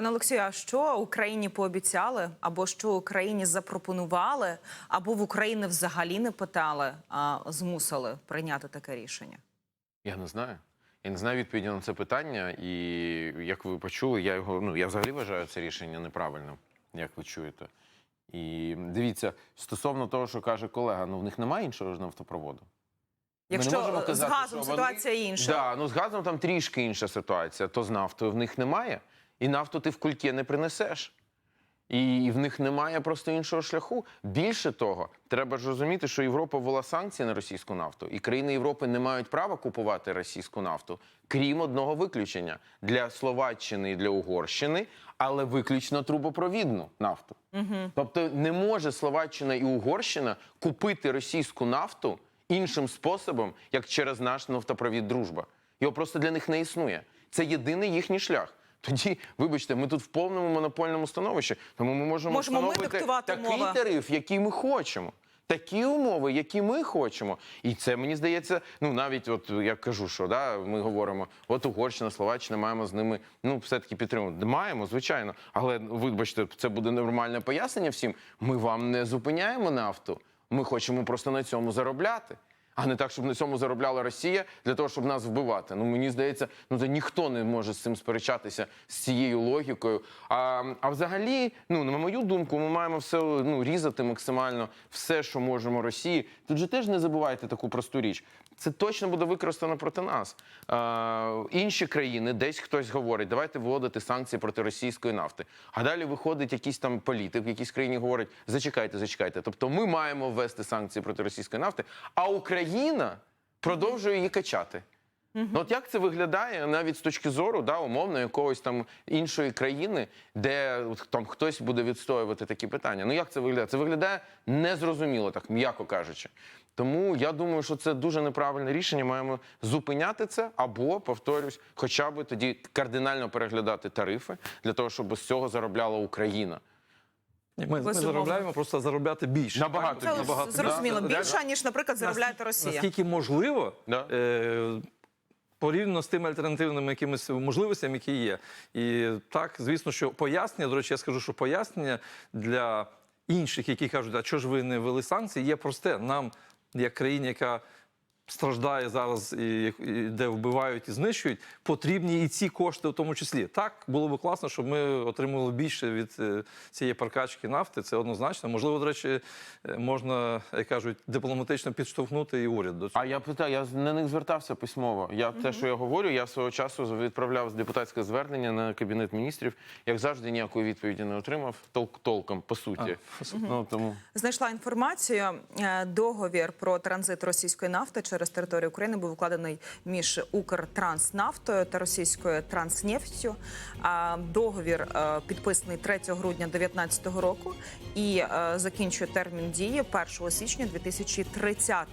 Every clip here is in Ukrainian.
Пане Олексію, а що Україні пообіцяли, або що Україні запропонували, або в Україні взагалі не питали, а змусили прийняти таке рішення? Я не знаю. Я не знаю відповіді на це питання, і як ви почули, я його ну я взагалі вважаю це рішення неправильним, як ви чуєте. І дивіться, стосовно того, що каже колега, ну в них немає іншого ж нафтопроводу. Якщо е, з газом що вони- ситуація інша, Да, ну з газом там трішки інша ситуація. То з нафтою в них немає, і нафту ти в кульки не принесеш. І в них немає просто іншого шляху. Більше того, треба ж розуміти, що Європа ввела санкції на російську нафту, і країни Європи не мають права купувати російську нафту, крім одного виключення для Словаччини і для Угорщини, але виключно трубопровідну нафту. Угу. Тобто не може Словаччина і Угорщина купити російську нафту іншим способом, як через наш нафтопровід дружба. Його просто для них не існує. Це єдиний їхній шлях. Тоді, вибачте, ми тут в повному монопольному становищі, тому ми можемо, Можемо встановити диктувати такий умови. тариф, який ми хочемо. Такі умови, які ми хочемо, і це мені здається. Ну навіть от я кажу, що да, ми говоримо, от Угорщина, Словаччина, маємо з ними ну все таки підтримувати. Маємо, звичайно, але вибачте, це буде нормальне пояснення всім. Ми вам не зупиняємо нафту. Ми хочемо просто на цьому заробляти. А не так, щоб на цьому заробляла Росія для того, щоб нас вбивати. Ну мені здається, ну це ніхто не може з цим сперечатися з цією логікою. А, а взагалі, ну на мою думку, ми маємо все ну різати максимально все, що можемо Росії. Тут же теж не забувайте таку просту річ. Це точно буде використано проти нас. А, інші країни, десь хтось говорить, давайте вводити санкції проти російської нафти. А далі виходить якийсь там політик в якійсь країні говорить: зачекайте, зачекайте. Тобто ми маємо ввести санкції проти російської нафти, а Україна продовжує її качати. Ну, от як це виглядає навіть з точки зору да, умовно якогось там іншої країни, де от, там хтось буде відстоювати такі питання? Ну як це виглядає? Це виглядає незрозуміло, так м'яко кажучи. Тому я думаю, що це дуже неправильне рішення. Маємо зупиняти це або, повторюсь, хоча б тоді кардинально переглядати тарифи для того, щоб з цього заробляла Україна. Ми, ми заробляємо просто заробляти більше. Набагато це набагато зрозуміло більше. більше ніж, наприклад, заробляє Наскільки- Росія. Наскільки можливо, Да. е, порівняно з тими альтернативними якимись можливостями, які є. І так, звісно, що пояснення, до речі, я скажу, що пояснення для інших, які кажуть, а чого ж ви не ввели санкції, є просте. Нам, як країні, яка страждає зараз, і, і де вбивають і знищують, потрібні і ці кошти в тому числі. Так було б класно, щоб ми отримали більше від е, цієї паркачки нафти. Це однозначно. Можливо, до речі, е, можна, як кажуть, дипломатично підштовхнути і уряд до цього. А я питаю, я на них звертався письмово. Я те, що я говорю, я свого часу відправляв депутатське звернення на кабінет міністрів. Як завжди, ніякої відповіді не отримав. Толк толком по суті. Ну тому Знайшла інформацію. Е, Договір про транзит російської нафти через територію України був укладений між Укртранснафтою та російською Транснефтю. Договір е, підписаний 3 грудня 2019 року і е, закінчує термін дії 1 січня 2030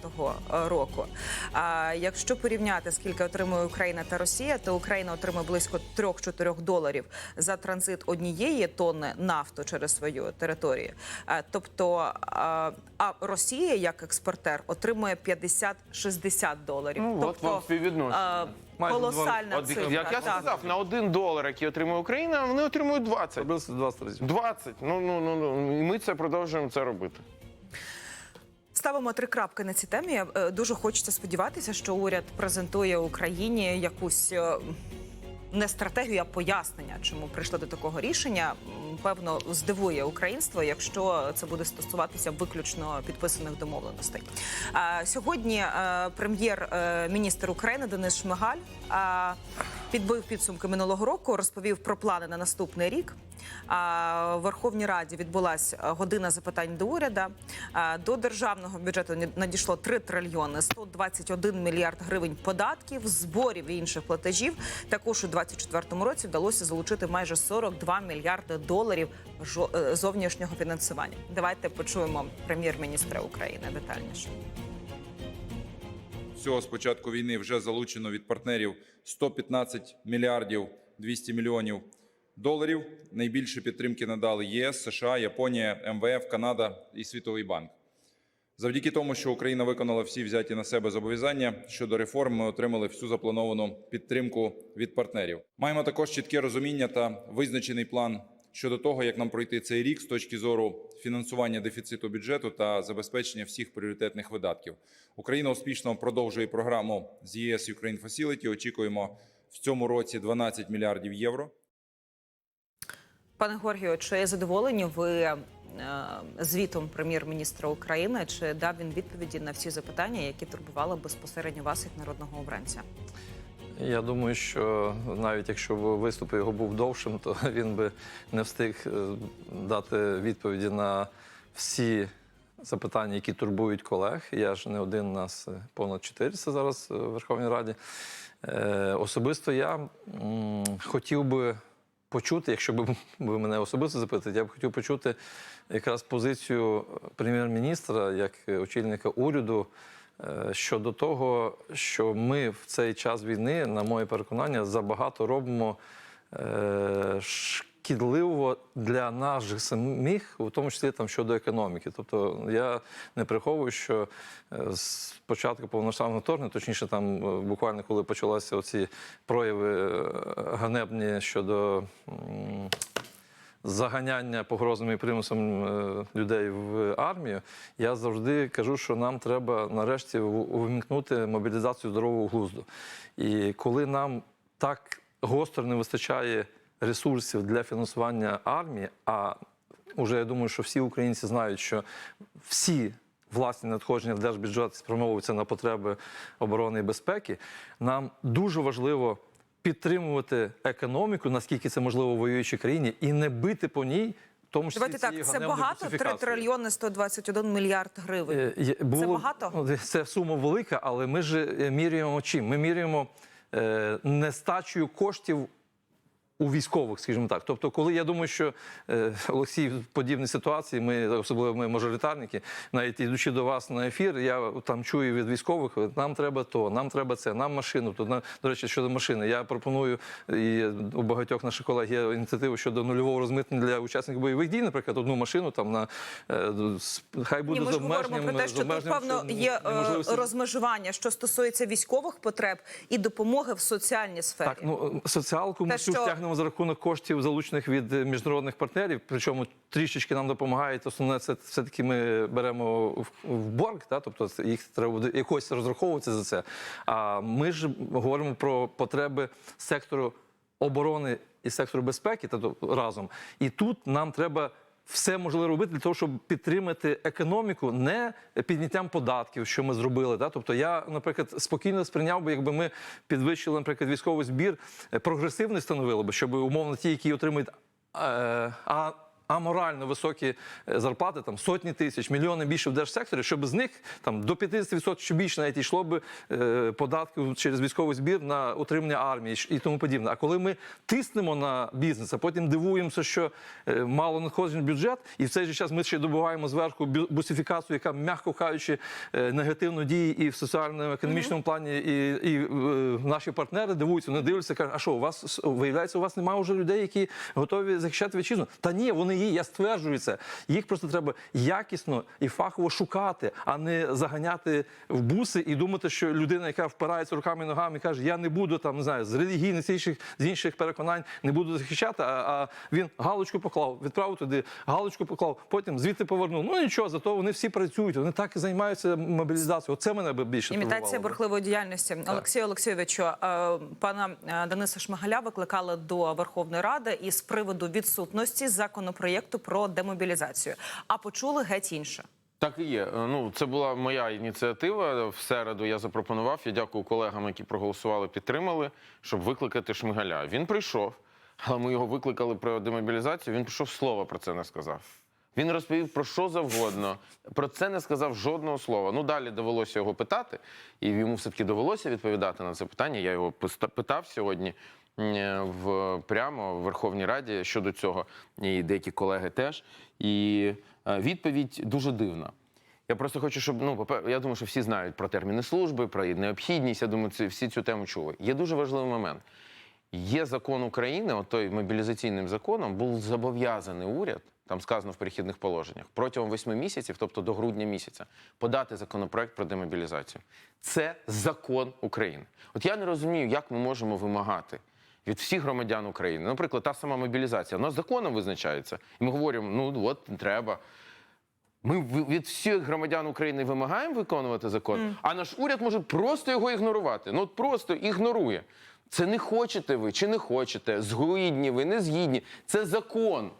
року. Якщо порівняти, скільки отримує Україна та Росія, то Україна отримує близько 3-4 доларів за транзит однієї тонни нафту через свою територію. Е, Тобто, е, а Росія як експортер отримує 50-60 доларів. Ну, от тобто вам співвідношення. е, Майже колосальна От, цифра. як я так. сказав, на один долар, який отримує Україна, вони отримують 20. Приблизно 20 разів. 20. Ну ну ну ну і ми це продовжуємо це робити. Ставимо три крапки на цій темі. Е, Дуже хочеться сподіватися, що уряд презентує Україні якусь. е, Не стратегію, а пояснення, чому прийшли до такого рішення. Певно, здивує українство, якщо це буде стосуватися виключно підписаних домовленостей. Сьогодні е, прем'єр-міністр України Денис Шмигаль підбив підсумки минулого року, розповів про плани на наступний рік. В Верховній Раді відбулася година запитань до уряду. До державного бюджету надійшло 3 трильйони 121 мільярд гривень податків, зборів і інших платежів. Також у 2024 році вдалося залучити майже 42 мільярди доларів е, зовнішнього фінансування. Давайте почуємо прем'єр-міністра України детальніше. Всього з початку війни вже залучено від партнерів 115 мільярдів 200 мільйонів доларів. Найбільше підтримки надали ЄС, США, Японія, МВФ, Канада і Світовий банк. Завдяки тому, що Україна виконала всі взяті на себе зобов'язання щодо реформ, ми отримали всю заплановану підтримку від партнерів. Маємо також чітке розуміння та визначений план щодо того, як нам пройти цей рік з точки зору фінансування дефіциту бюджету та забезпечення всіх пріоритетних видатків. Україна успішно продовжує програму з ЄС Ukraine Facility. Очікуємо в цьому році 12 мільярдів євро. Пане Горгію, чи задоволені ви е, звітом прем'єр-міністра України? Чи дав він відповіді на всі запитання, які турбували безпосередньо вас як народного обранця? Я думаю, що навіть якщо б виступ його був довшим, то він би не встиг е, дати відповіді на всі запитання, які турбують колег. Я ж не один, нас е, понад 400 зараз е, в Верховній Раді. Е, Особисто я хотів би почути, якщо б ви мене особисто запитаєте, я б хотів почути якраз позицію прем'єр-міністра як очільника уряду е, щодо того, що ми в цей час війни, на моє переконання, забагато робимо е, шкідливо для нас самих, у тому числі там щодо економіки. Тобто я не приховую, що е, з початку повноштабного вторгнення, точніше, там е, буквально коли почалися оці прояви е, ганебні щодо. Заганяння погрозами і примусом е, людей в армію, я завжди кажу, що нам треба нарешті увімкнути мобілізацію здорового глузду. І коли нам так гостро не вистачає ресурсів для фінансування армії, а вже я думаю, що всі українці знають, що всі власні надходження в держбюджет спрямовуються на потреби оборони і безпеки, нам дуже важливо підтримувати економіку, наскільки це можливо в воюючій країні, і не бити по ній. Тому що Давайте так, це багато 3 русифікацією. трильйони 121 мільярд гривень. Е, є- було, багато? ну, Це сума велика, але ми ж е, міряємо чим? Ми міряємо е, нестачею коштів. У військових, скажімо так. Тобто, коли я думаю, що е, Олексій в подібній ситуації, ми особливо ми мажоритарники, навіть ідучи до вас на ефір, я там чую від військових, нам треба то, нам треба це, нам машину. То на до речі, щодо машини, я пропоную і у багатьох наших колег є ініціативи щодо нульового розмитнення для учасників бойових дій, наприклад, одну машину там на е, хай буде Ні, ми з обмеженням. про те, що тут певно є е, розмежування, що стосується військових потреб і допомоги в соціальній сфері. Так, ну соціалку ми Те, цю що- за рахунок коштів, залучених від е, міжнародних партнерів. Причому трішечки нам допомагають. Основне, це все-таки ми беремо в, в борг, та, тобто їх треба буде якось розраховуватися за це. А ми ж говоримо про потреби сектору оборони і сектору безпеки, тобто разом. І тут нам треба. Все можливе робити для того, щоб підтримати економіку, не підняттям податків, що ми зробили. Да? Тобто я, наприклад, спокійно сприйняв би, якби ми підвищили, наприклад, військовий збір, е, прогресивний становили би, щоб умовно ті, які отримують е, а, аморально високі е, зарплати, там сотні тисяч, мільйони більше в держсекторі, щоб з них там до 50% чи більше навіть йшло би е, податків через військовий збір на утримання армії і тому подібне. А коли ми тиснемо на бізнес, а потім дивуємося, що е, мало надходжень в бюджет, і в цей же час ми ще добуваємо зверху бусифікацію, яка, м'яко кажучи, е, негативно діє і в соціально-економічному плані, і, і е, наші партнери дивуються, вони дивляться, кажуть, а що у вас виявляється, у вас немає вже людей, які готові захищати вітчизну? Та ні, вони є, я стверджую це. Їх просто треба якісно і фахово шукати, а не заганяти в буси і думати, що людина, яка впирається руками і ногами, каже, я не буду там, не знаю, з релігійних з інших, з інших переконань не буду захищати. А, а він галочку поклав, відправив туди, галочку поклав, потім звідти повернув. Ну нічого, зато вони всі працюють, вони так і займаються мобілізацією. Оце мене би більше Імітація бурхливої діяльності. Олексію Олексійовичу, е, пана е, Дениса Шмигаля викликали до Верховної Ради із приводу відсутності законопроєкту про демобілізацію. А почули геть інше. Так і є. Е, Ну, це була моя ініціатива. В середу я запропонував. Я дякую колегам, які проголосували, підтримали, щоб викликати Шмигаля. Він прийшов, але ми його викликали про демобілізацію. Він прийшов слова про це не сказав. Він розповів про що завгодно. Про це не сказав жодного слова. Ну далі довелося його питати, і йому все-таки довелося відповідати на це питання. Я його питав сьогодні в прямо в Верховній Раді щодо цього, і деякі колеги теж. І е, відповідь дуже дивна. Я просто хочу, щоб ну я думаю, що всі знають про терміни служби, про необхідність. Я думаю, це всі цю тему чули. Є дуже важливий момент. Є закон України, от той мобілізаційним законом, був зобов'язаний уряд, там сказано в перехідних положеннях, протягом восьми місяців, тобто до грудня місяця, подати законопроект про демобілізацію. Це закон України. От я не розумію, як ми можемо вимагати від всіх громадян України. Наприклад, та сама мобілізація, вона законом визначається. І ми говоримо, ну от треба. Ми від всіх громадян України вимагаємо виконувати закон, а наш уряд може просто його ігнорувати. Ну от просто ігнорує. Це не хочете ви чи не хочете, згідні ви, не згідні. Це закон.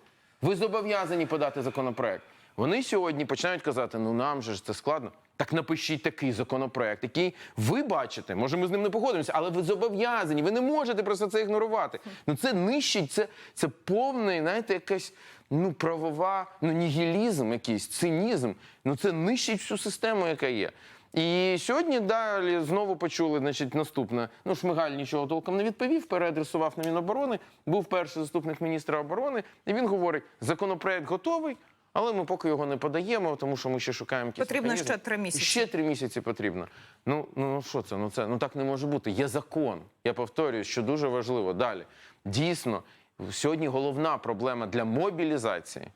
Ви зобов'язані подати законопроект. Вони сьогодні починають казати: ну нам же ж це складно. Так напишіть такий законопроект, який ви бачите. Може, ми з ним не погодимося, але ви зобов'язані. Ви не можете просто це ігнорувати. Ну це нищить, це, це повний, знаєте, якась ну правова, ну нігілізм, якийсь цинізм. Ну це нищить всю систему, яка є. І сьогодні далі знову почули, значить, наступне. Ну, Шмигаль нічого толком не відповів, переадресував на Міноборони, був перший заступник міністра оборони, і він говорить: законопроект готовий, але ми поки його не подаємо, тому що ми ще шукаємо якісь Потрібно механізми. ще три місяці. Ще три місяці потрібно. Ну, ну ну, що це? Ну це ну так не може бути. Є закон. Я повторюю, що дуже важливо. Далі дійсно сьогодні головна проблема для мобілізації.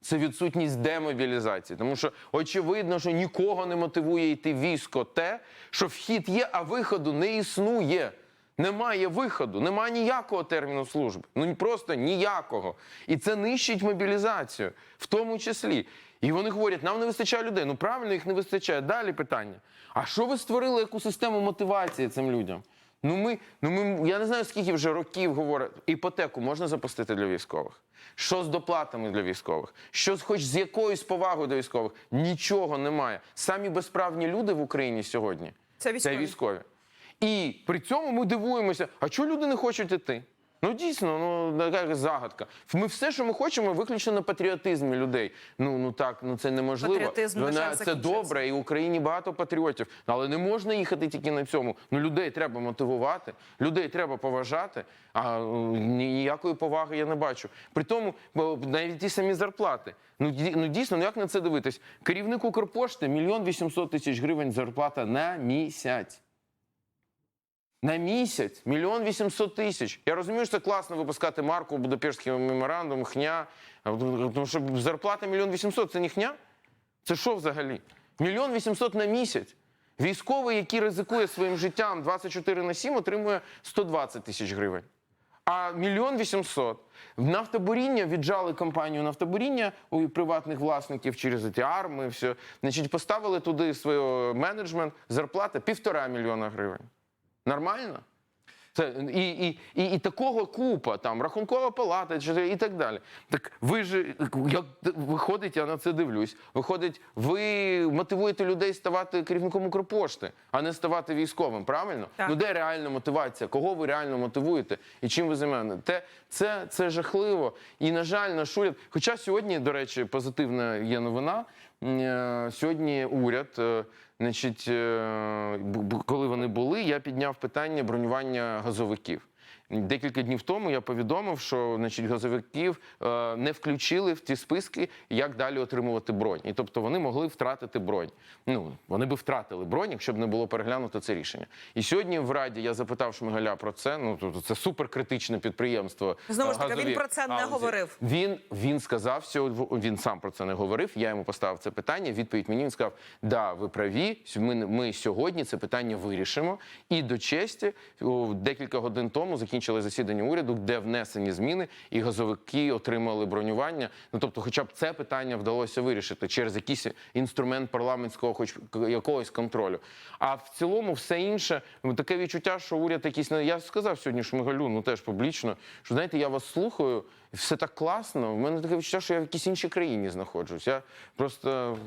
Це відсутність демобілізації, тому що очевидно, що нікого не мотивує йти військо те, що вхід є, а виходу не існує. Немає виходу, немає ніякого терміну служби. Ну просто ніякого. І це нищить мобілізацію, в тому числі. І вони говорять, нам не вистачає людей. Ну правильно, їх не вистачає. Далі питання. А що ви створили яку систему мотивації цим людям? Ну ми, ну ми, я не знаю, скільки вже років говорять, іпотеку можна запустити для військових. Що з доплатами для військових? Що з- хоч з якоюсь повагою до військових? Нічого немає. Самі безправні люди в Україні сьогодні Це військові. це військові. І при цьому ми дивуємося, а чого люди не хочуть іти? Ну дійсно, ну така загадка. Ми все, що ми хочемо, виключно на патріотизмі людей. Ну ну так, ну це неможливо. Патріотизм, Вона жаль, це добре, і в Україні багато патріотів. Але не можна їхати тільки на цьому. Ну людей треба мотивувати, людей треба поважати. А е, ніякої поваги я не бачу. При тому, бо навіть ті самі зарплати. Ну ді- ну дійсно, ну як на це дивитись? Керівник Укрпошти мільйон вісімсот тисяч гривень зарплата на місяць. На місяць мільйон вісімсот тисяч. Я розумію, що це класно випускати марку, Будапештський меморандум, хня. Тому що зарплата мільйон вісімсот це не хня? Це що взагалі? Мільйон вісімсот на місяць. Військовий, який ризикує своїм життям 24 на 7, отримує 120 тисяч гривень. А мільйон вісімсот. В нафтобуріння віджали компанію нафтобуріння у приватних власників через ті арми. Все. Значить, поставили туди свій менеджмент, зарплата півтора мільйона гривень. Нормально? Це і, і, і, і такого купа, там рахункова палата чи- і так далі. Так ви ж як виходить, я на це дивлюсь. Виходить, ви мотивуєте людей ставати керівником Укрпошти, а не ставати військовим. Правильно? Так. Ну де реальна мотивація? Кого ви реально мотивуєте і чим ви займаєте? Те це, це жахливо. І на жаль, наш уряд. Хоча сьогодні, до речі, позитивна є новина. Е, Сьогодні уряд, е, значить, е, коли вони були, я підняв питання бронювання газовиків. Декілька днів тому я повідомив, що значить, газовиків е, не включили в ті списки, як далі отримувати бронь. І тобто вони могли втратити бронь. Ну вони би втратили бронь, якщо б не було переглянуто це рішення. І сьогодні в Раді я запитав Шмигаля про це. Ну тобто це суперкритичне підприємство. Знову ж е, таки, він про це не говорив. Він він сказав сьогодні, він сам про це не говорив. Я йому поставив це питання. Відповідь мені він сказав: да, ви праві. Ми, ми сьогодні це питання вирішимо. І до честі декілька годин тому закінчили засідання уряду, де внесені зміни, і газовики отримали бронювання. Ну тобто, хоча б це питання вдалося вирішити через якийсь інструмент парламентського, хоч якогось контролю. А в цілому, все інше ну, таке відчуття, що уряд якийсь не я сказав сьогодні Шмигалю, ну теж публічно, що знаєте, я вас слухаю, все так класно. В мене таке відчуття, що я в якійсь іншій країні знаходжусь. Я просто